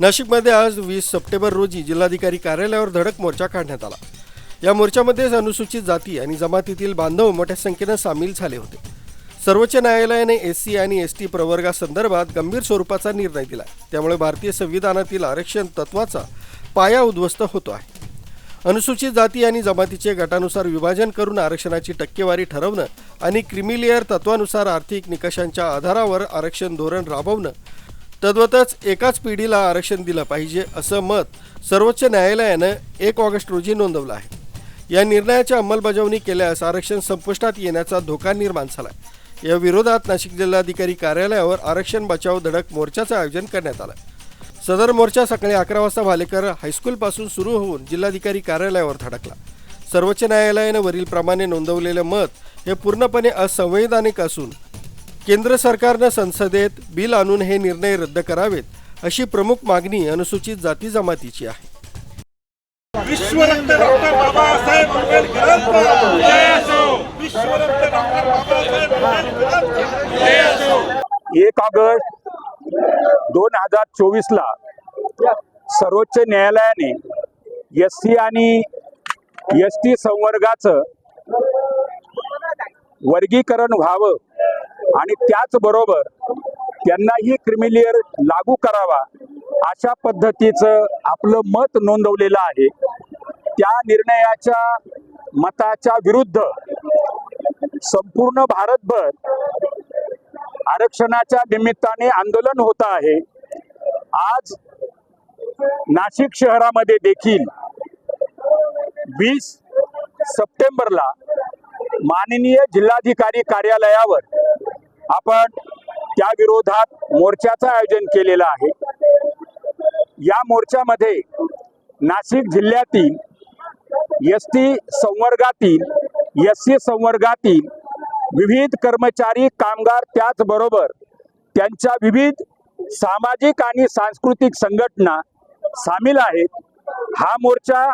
नाशिकमध्ये आज वीस सप्टेंबर रोजी जिल्हाधिकारी कार्यालयावर धडक मोर्चा काढण्यात आला. या मोर्चामध्ये अनुसूचित जाती आणि जमातीतील बांधव मोठ्या संख्येनं सामील झाले होते. सर्वोच्च न्यायालयाने एस सी आणि एस टी प्रवर्गासंदर्भात गंभीर स्वरूपाचा निर्णय दिला. त्यामुळे भारतीय संविधानातील आरक्षण तत्वाचा पाया उद्ध्वस्त होतो आहे. अनुसूचित जाती आणि जमातीचे गटानुसार विभाजन करून आरक्षणाची टक्केवारी ठरवणं आणि क्रिमिलिअर तत्वानुसार आर्थिक निकषांच्या आधारावर आरक्षण धोरण राबवणं तद्वतच एकाच पिढीला आरक्षण दिलं पाहिजे असं मत सर्वोच्च न्यायालयानं एक ऑगस्ट रोजी नोंदवलं आहे. या निर्णयाची अंमलबजावणी केल्यास आरक्षण संपुष्टात येण्याचा धोका निर्माण झाला या विरोधात नाशिक जिल्हाधिकारी कार्यालयावर आरक्षण बचाव धडक मोर्चाचं आयोजन करण्यात आलं. सदर मोर्चा सकाळी अकरा वाजता भालेकर हायस्कूलपासून सुरू होऊन जिल्हाधिकारी कार्यालयावर धडकला. सर्वोच्च न्यायालयानं वरीलप्रमाणे नोंदवलेलं मत हे पूर्णपणे असंवैधानिक असून केंद्र सरकारनं संसदेत बिल आणून हे निर्णय रद्द करावेत अशी प्रमुख मागणी अनुसूचित जाती जमातीची आहे. विश्वरत्न डॉक्टर बाबासाहेब आंबेडकरांचा जय असो विश्वरत्न डॉक्टर बाबासाहेब आंबेडकरांचा जय असो एक ऑगस्ट दोन हजार चोवीसला सर्वोच्च न्यायालयाने एस सी आणि एस टी संवर्गाचं वर्गीकरण व्हावं आणि त्याचबरोबर त्यांनाही क्रिमिलियर लागू करावा अशा पद्धतीचं आपलं मत नोंदवलेलं आहे. त्या निर्णयाच्या मताच्या विरुद्ध संपूर्ण भारतभर आरक्षणाच्या निमित्ताने आंदोलन होत आहे. आज नाशिक शहरामध्ये देखील वीस सप्टेंबरला माननीय जिल्हाधिकारी कार्यालयावर आपण त्या विरोधात मोर्चाचं आयोजन केलेलं आहे. या मोर्चामध्ये नाशिक जिल्ह्यातील एस टी संवर्गातील एस सी संवर्गातील विविध कर्मचारी कामगार त्याचबरोबर त्यांच्या विविध सामाजिक आणि सांस्कृतिक संघटना सामील आहेत. हा मोर्चा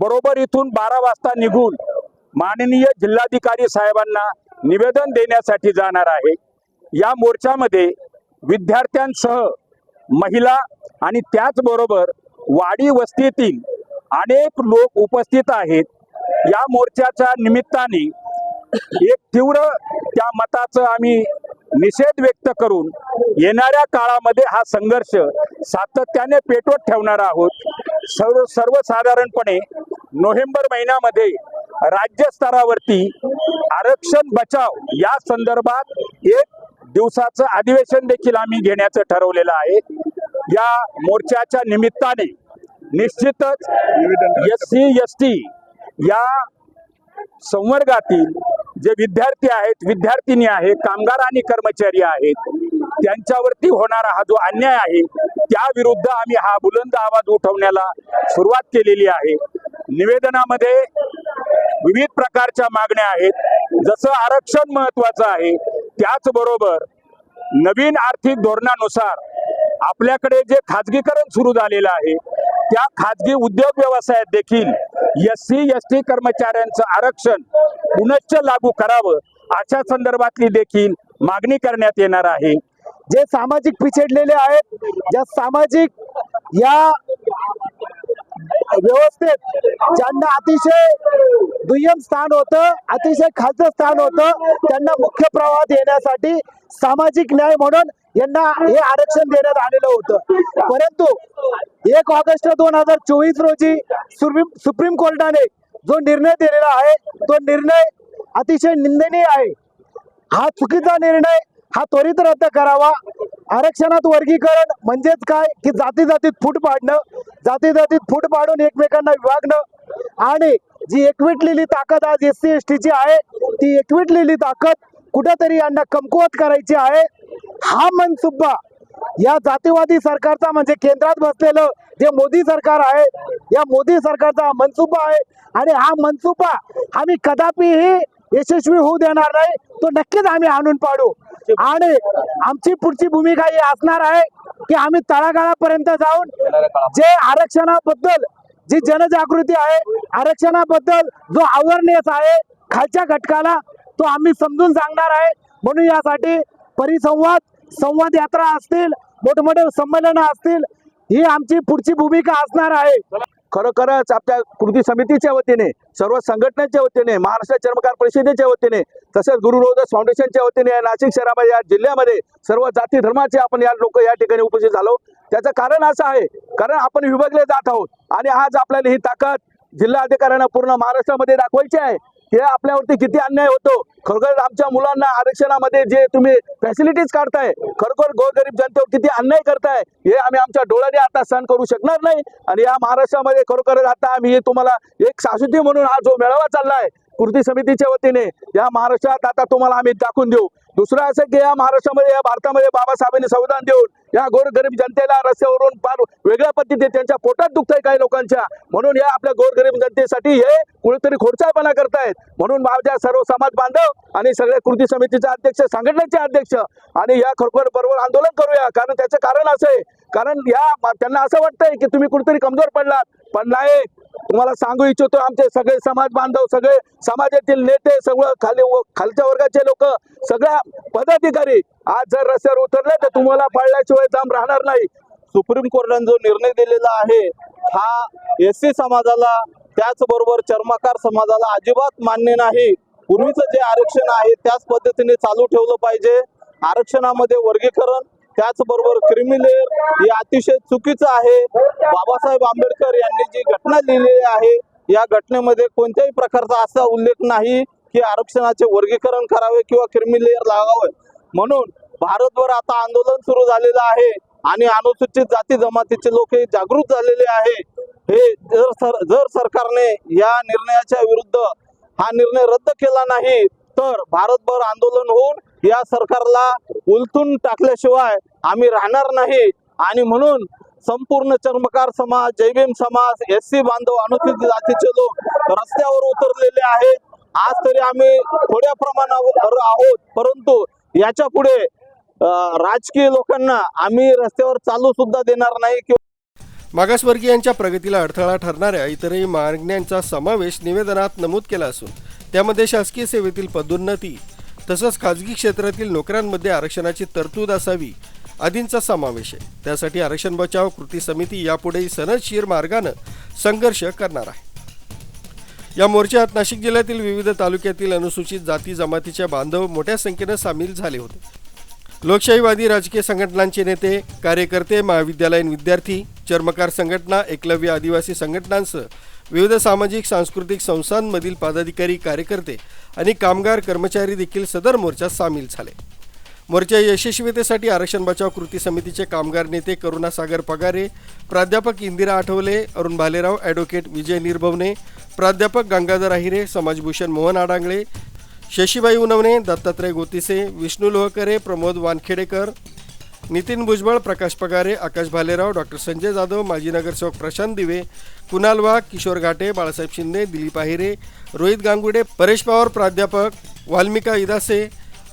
बरोबर इथून बारा वाजता निघून माननीय जिल्हाधिकारी साहेबांना निवेदन देण्यासाठी जाणार आहे. या मोर्चामध्ये विद्यार्थ्यांसह महिला आणि त्याचबरोबर वाडी वस्तीतील अनेक लोक उपस्थित आहेत. या मोर्चाच्या निमित्ताने एक तीव्र त्या मताचं आम्ही निषेध व्यक्त करून येणाऱ्या काळामध्ये हा संघर्ष सातत्याने पेटवत ठेवणार आहोत. सर्व सर्वसाधारणपणे नोव्हेंबर महिन्यामध्ये राज्यस्तरावरती आरक्षण बचाव या संदर्भात एक दिवसाचं अधिवेशन देखील आम्ही घेण्याचं ठरवलेलं आहे. या मोर्चाच्या निमित्ताने निश्चितच एस सी एस टी या संवर्गातील जे विद्यार्थी आहेत विद्यार्थिनी आहे कामगार आणि कर्मचारी आहेत त्यांच्यावरती होणारा हा जो अन्याय आहे त्या विरुद्ध आम्ही हा बुलंद आवाज उठवण्याला सुरुवात केलेली आहे. निवेदनामध्ये विविध प्रकारच्या मागण्या आहेत. जसं आरक्षण महत्वाचं आहे त्याचबरोबर नवीन आर्थिक धोरणानुसार आपल्याकडे जे खाजगीकरण सुरू झालेलं आहे त्या खाजगी उद्योग व्यवसायात देखील एस सी एस टी कर्मचाऱ्यांचं आरक्षण पुनश्च लागू करावं अशा संदर्भातली देखील मागणी करण्यात येणार आहे. जे सामाजिक पिछडलेले आहेत ज्या सामाजिक या व्यवस्थेत ज्यांना अतिशय दुय्यम स्थान होतं अतिशय खालचं स्थान होतं त्यांना मुख्य प्रवाहात येण्यासाठी सामाजिक न्याय म्हणून यांना हे आरक्षण देण्यात आलेलं होतं. परंतु एक ऑगस्ट दोन हजार चोवीस रोजी सुप्रीम सुप्रीम कोर्टाने जो निर्णय दिलेला आहे तो निर्णय अतिशय निंदनीय आहे. हा चुकीचा निर्णय हा त्वरित रद्द करावा. आरक्षणात वर्गीकरण म्हणजेच काय? की जाती जातीत फूट पाडणं जाती जातीत फूट पाडून एकमेकांना विभागणं. आणि जी एकविटलेली ताकद आज एस सी एस टीची आहे ती एकविटलेली ताकद कुठेतरी यांना कमकुवत करायची आहे. हा मनसुब्बा या जातीवादी सरकारचा म्हणजे केंद्रात बसलेलं जे मोदी सरकार आहे या मोदी सरकारचा मनसुबा आहे. आणि हा मनसुबा आम्ही कदापिही यशस्वी होऊ देणार नाही तो नक्कीच आम्ही आणून पाडू. आणि आमची पुढची भूमिका ही असणार आहे की आम्ही तळागाळापर्यंत जाऊन जे आरक्षणाबद्दल जी जनजागृती आहे आरक्षणाबद्दल जो अवेअरनेस आहे खालच्या घटकाला तो आम्ही समजून सांगणार आहे. म्हणून यासाठी परिसंवाद संवाद यात्रा असतील मोठमोठे संमेलन असतील ही आमची पुढची भूमिका असणार आहे. खरोखरच आपल्या कृती समितीच्या वतीने सर्व संघटनेच्या वतीने महाराष्ट्र चर्मकार परिषदेच्या वतीने तसेच गुरु रोहदास फाउंडेशनच्या वतीने नाशिक शहरामध्ये या जिल्ह्यामध्ये सर्व जाती धर्माचे आपण या लोक या ठिकाणी उपस्थित झालो. त्याचं कारण असं आहे कारण आपण विभागले जात आहोत आणि आज आपल्याला ही ताकद जिल्हा अधिकाऱ्यांना पूर्ण महाराष्ट्रामध्ये दाखवायची आहे. हे आपल्यावरती किती अन्याय होतो? खरोखर आमच्या मुलांना आरक्षणामध्ये जे तुम्ही फॅसिलिटीज काढताय खरोखर गोरगरीब जनतेवर किती अन्याय करताय हे आम्ही आमच्या डोळ्याने आता सहन करू शकणार नाही. आणि या महाराष्ट्रामध्ये खरोखर आता आम्ही तुम्हाला एक सासुती म्हणून हा जो मेळावा चाललाय कृती समितीच्या वतीने या महाराष्ट्रात आता तुम्हाला आम्ही दाखवून देऊ. दुसरं असं की या महाराष्ट्रामध्ये या भारतामध्ये बाबासाहेबांनी संविधान देऊन या गोरगरीब जनतेला रस्त्यावरून फार वेगळ्या पद्धतीने त्यांच्या पोटात दुखतंय काही लोकांच्या. म्हणून या आपल्या गोरगरीब जनतेसाठी हे कुठेतरी खोडसाळपणा करतायत. म्हणून माझ्या सर्व समाज बांधव आणि सगळ्या कृती समितीचे अध्यक्ष संघटनेचे अध्यक्ष आणि या खरोखर बरोबर आंदोलन करूया. कारण त्याचं कारण असं आहे. कारण या त्यांना असं वाटतंय की तुम्ही कुठेतरी कमजोर पडलात. पण नाही तुम्हाला सांगू इच्छितो आमचे सगळे समाज बांधव सगळे समाजातील नेते सगळं खाली खालच्या वर्गाचे लोक सगळ्या पदाधिकारी आज जर रस्त्यावर उतरले तर तुम्हाला पडल्याशिवाय जाम राहणार नाही. सुप्रीम कोर्टाने जो निर्णय दिलेला आहे हा एस सी समाजाला त्याचबरोबर चर्मकार समाजाला अजिबात मान्य नाही. पूर्वीचं जे आरक्षण आहे त्याच पद्धतीने चालू ठेवलं पाहिजे. आरक्षणामध्ये वर्गीकरण त्याचबरोबर क्रिमिलेअर हे अतिशय चुकीचं आहे. बाबासाहेब आंबेडकर यांनी जी घटना लिहिलेली आहे या घटनेमध्ये कोणत्याही प्रकारचा असा उल्लेख नाही की आरक्षणाचे वर्गीकरण करावे किंवा क्रिमिलेअर लागावे म्हणून भारतभर आता आंदोलन सुरू झालेलं आहे आणि अनुसूचित जाती जमातीचे लोक हे जागृत झालेले आहे. हे जर सर जर सरकारने या निर्णयाच्या विरुद्ध हा निर्णय रद्द केला नाही तर भारतभर आंदोलन होऊन या सरकारला उलथून टाकल्याशिवाय आम्ही राहणार नाही. आणि म्हणून संपूर्ण चर्मकार समाज जैभीम समाज एस सी बांधव अनुसूचित जातीचे लोक रस्त्यावर उतरलेले आहेत. आज तरी आम्ही थोड्या प्रमाणावर आहोत. परंतु याच्यापुढे राजकीय लोकांना आम्ही रस्त्यावर चालू सुद्धा देणार नाही किंवा मागासवर्गीयांच्या प्रगतीला अडथळा ठरणाऱ्या इतरही मागण्यांचा समावेश निवेदनात नमूद केला असून त्यामध्ये शासकीय सेवेतील पदोन्नती तसंच खाजगी क्षेत्रातील नोकऱ्यांमध्ये आरक्षणाची तरतूद असावी आदींचा समावेश आहे. त्यासाठी आरक्षण बचाव कृती समिती यापुढेही सनदशीर मार्गानं संघर्ष करणार आहे. या मोर्चात नाशिक जिल्ह्यातील विविध तालुक्यातील अनुसूचित जाती जमातीच्या बांधव मोठ्या संख्येनं सामील झाले होते. लोकशाहीवादी राजकीय संघटनांचे नेते कार्यकर्ते महाविद्यालयीन विद्यार्थी चर्मकार संघटना एकलव्य आदिवासी संघटनांसह विविध सामाजिक सांस्कृतिक संस्थांमधील पदाधिकारी कार्यकर्ते आणि कामगार कर्मचारी देखील सदर मोर्चात सामील झाले. मोर्चा यशस्वीतेसाठी आरक्षण बचाव कृती समितीचे कामगार नेते करुणा सागर पगारे प्राध्यापक इंदिरा आठवले अरुण भालेराव ॲडव्होकेट विजय निर्भवने प्राध्यापक गंगाधर आहिरे समाजभूषण मोहन आडांगळे शशीबाई उनवणे दत्तात्रय गोतिसे विष्णू लोहकरे प्रमोद वानखेडेकर नितीन भुजबळ प्रकाश पगारे आकाश भालेराव डॉक्टर संजय जाधव माजी नगरसेवक प्रशांत दिवे कुणाल वाघ किशोर घाटे बाळासाहेब शिंदे दिलीप आहिरे रोहित गांगुडे परेश पवार प्राध्यापक वाल्मिका इदासे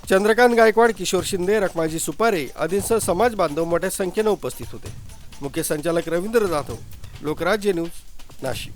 चंद्रकांत गायकवाड किशोर शिंदे रखमाजी सुपारे आदींसह समाज बांधव मोठ्या संख्येनं उपस्थित होते. मुख्य संचालक रवींद्र जाधव लोकराज्य न्यूज नाशिक.